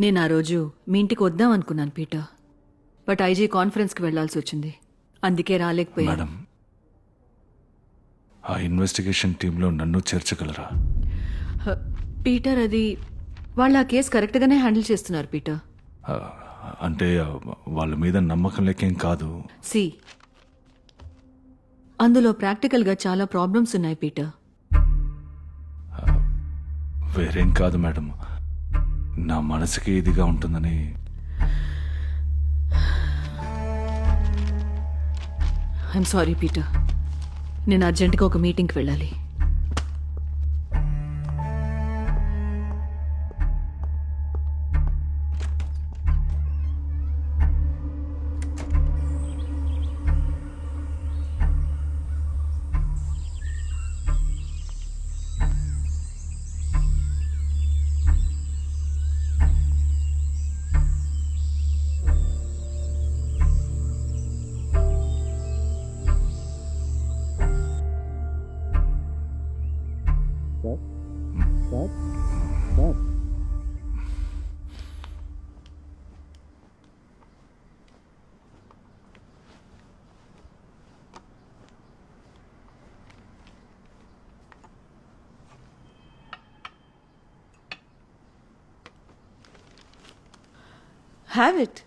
నేను ఆ రోజు మీ ఇంటికి వద్దాం అనుకున్నాను పీటర్. బట్ ఐజీ కాన్ఫరెన్స్కి వెళ్ళాల్సి వచ్చింది. అందుకే రాలేకపోయాను. మేడం ఆ ఇన్వెస్టిగేషన్ టీంలో నన్ను చేర్చగలరా? హ, పీటర్ అది వాళ్ళు ఆ కేసు కరెక్ట్గానే హ్యాండిల్ చేస్తున్నారు పీటర్. ఆ, అంటే ఆ, వాళ్ళ మీద నమ్మకం లేకేం కాదు. సి. అందులో ప్రాక్టికల్గా చాలా ప్రాబ్లమ్స్ ఉన్నాయి పీటర్. వేరేం కాదు మేడం. నా మనసుకి ఇదిగా ఉంటుందని. ఐఎమ్ సారీ పీటర్ నేను అర్జెంటుగా ఒక మీటింగ్కి వెళ్ళాలి. హ్యావ్ ఇట్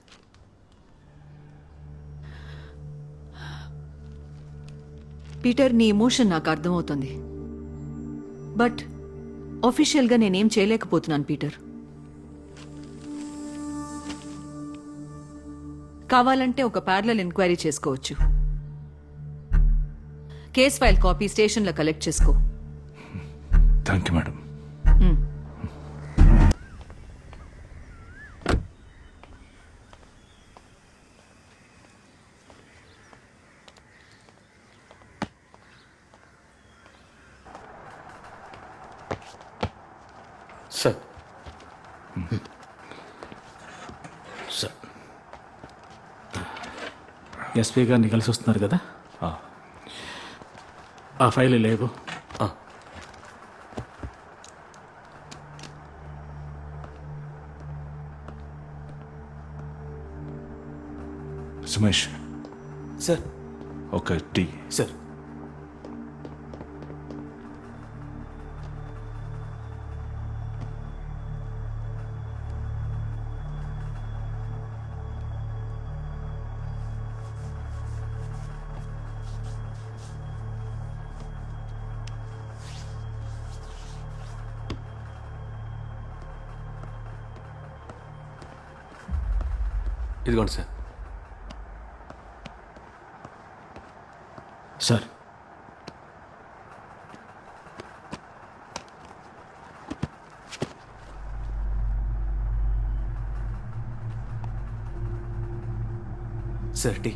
పీటర్ నీ ఎమోషన్ నాకు అర్థమవుతుంది. బట్ ఆఫీషియల్గా నేనేం చేయలేకపోతున్నాను పీటర్ కావాలంటే ఒక ప్యారలల్ ఎంక్వైరీ చేసుకోవచ్చు. కేస్ ఫైల్ కాపీ స్టేషన్లో కలెక్ట్ చేసుకో. Thank you madam sir sir. SP గారిని కలిసి వస్తున్నారు కదా? ఆ, ఆ ఫైల్ లేవు. సుమేష్. సార్. ఒక టీ. సార్. ఇదిగోండి సార్. సార్. Sir tea.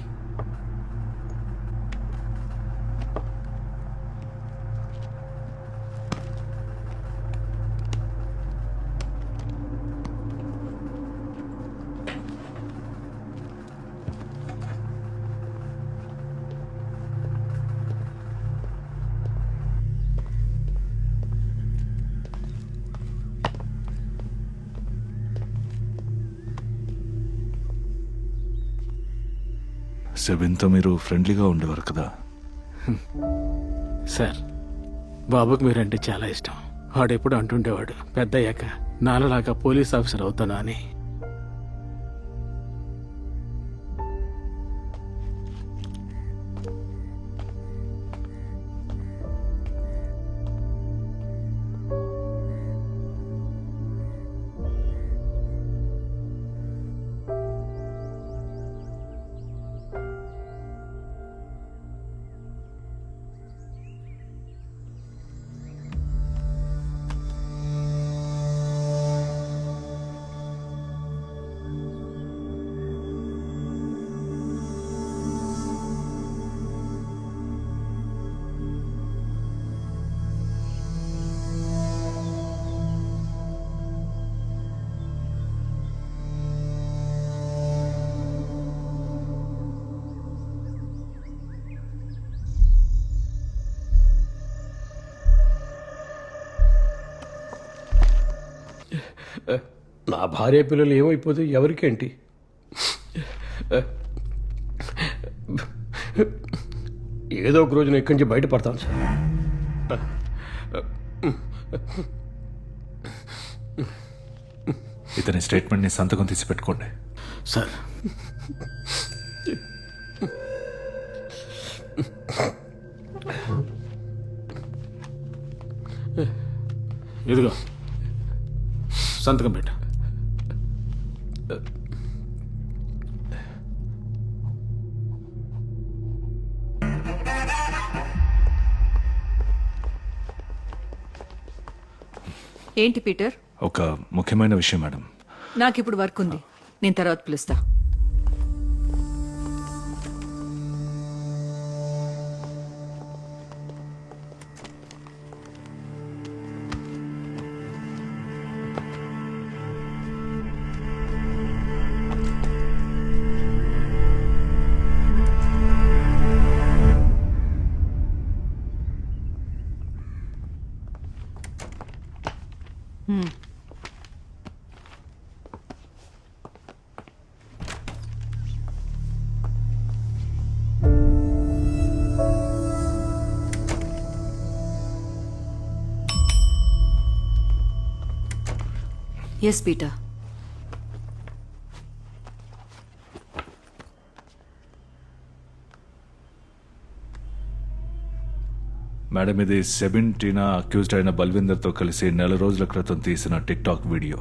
సెవెన్తో మీరు ఫ్రెండ్లీగా ఉండేవారు కదా. సార్ బాబుకు మీరంటే చాలా ఇష్టం. వాడు ఎప్పుడు అంటుండేవాడు పెద్దయ్యాక నాలలాగా పోలీస్ ఆఫీసర్ అవుతానా అని. నా భార్య పిల్లలు ఏమైపోతే ఎవరికేంటి? ఏదో ఒక రోజున ఇక్కడి నుంచి బయటపడతాను సార్. ఇతని స్టేట్మెంట్ని సంతకం తీసి పెట్టుకోండి. సార్. ఇదిగో. సంతకం పెట్ట. ఏంటి పీటర్? ఒక ముఖ్యమైన విషయం మేడం. నాకు ఇప్పుడు వర్క్ ఉంది. నేను తర్వాత పిలుస్తా. ఎస్ పీటర్ మేడం ఇది సెవెంటీనా అక్యూజ్డ్ అయిన బల్విందర్తో కలిసి నెల రోజుల క్రితం తీసిన టిక్ టాక్ వీడియో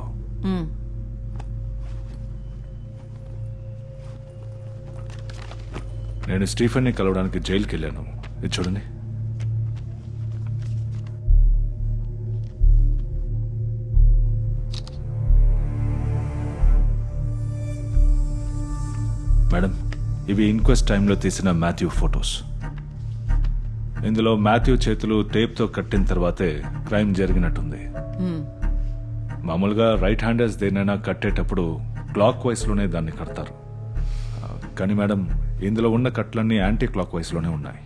నేను స్టీఫెన్ని కలవడానికి జైలుకి వెళ్ళాను ఇది చూడండి. మేడం ఇవి ఇన్క్వెస్ట్ టైంలో తీసిన మాథ్యూ ఫొటోస్. ఇందులో మాథ్యూ చేతులు టేప్తో కట్టిన తర్వాతే క్రైమ్ జరిగినట్టుంది. మామూలుగా రైట్ హ్యాండర్స్ దేనైనా కట్టేటప్పుడు క్లాక్ వైస్లోనే దాన్ని కడతారు. కానీ మేడం ఇందులో ఉన్న కట్లన్నీ యాంటీ క్లాక్ వైస్లోనే ఉన్నాయి.